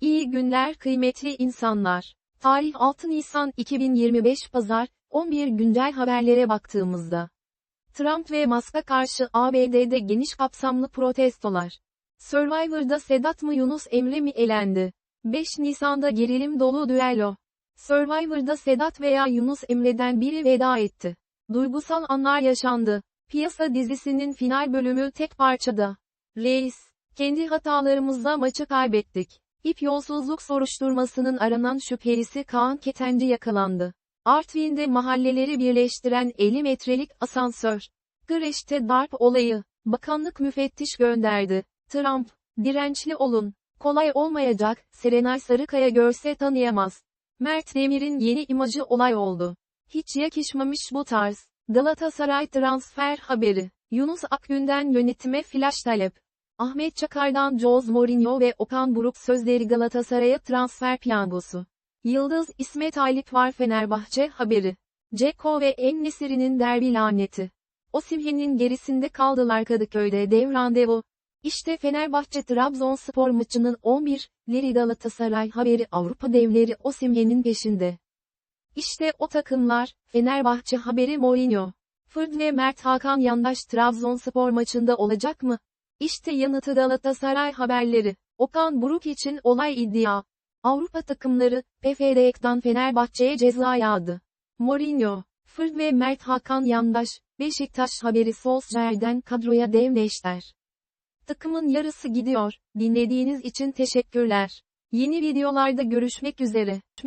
İyi günler kıymetli insanlar. Tarih 6 Nisan 2025 Pazar, 11 güncel haberlere baktığımızda. Trump ve Musk'a karşı ABD'de geniş kapsamlı protestolar. Survivor'da Sedat mı Yunus Emre mi elendi? 5 Nisan'da gerilim dolu düello. Survivor'da Sedat veya Yunus Emre'den biri veda etti. Duygusal anlar yaşandı. Piyasa dizisinin final bölümü tek parçada. Reis, kendi hatalarımızla maçı kaybettik. İp yolsuzluk soruşturmasının aranan şüphelisi Kaan Ketenci yakalandı. Artvin'de mahalleleri birleştiren 50 metrelik asansör. Greş'te darp olayı. Bakanlık müfettiş gönderdi. Trump, dirençli olun. Kolay olmayacak, Serenay Sarıkaya görse tanıyamaz. Mert Demir'in yeni imajı olay oldu. Hiç yakışmamış bu tarz. Galatasaray transfer haberi. Yunus Akgün'den yönetime flash talep. Ahmet Çakar'dan Jose Mourinho ve Okan Buruk sözleri Galatasaray'a transfer piyangosu. Yıldız İsmet Aylık var Fenerbahçe haberi. Ceko ve En-Nesyri'nin derbi laneti. Osimhen'in gerisinde kaldılar Kadıköy'de dev randevu. İşte Fenerbahçe Trabzonspor maçının 11'leri Galatasaray haberi Avrupa devleri Osimhen'in peşinde. İşte o takımlar, Fenerbahçe haberi Mourinho. Fırd ve Mert Hakan Yandaş Trabzonspor maçında olacak mı? İşte yanıtı Galatasaray haberleri. Okan Buruk için olay iddia. Avrupa takımları, PFD'den Fenerbahçe'ye ceza yağdı. Mourinho, Fırd ve Mert Hakan Yandaş, Beşiktaş haberi Solskjaer'den kadroya dev neşter. Takımın yarısı gidiyor. Dinlediğiniz için teşekkürler. Yeni videolarda görüşmek üzere.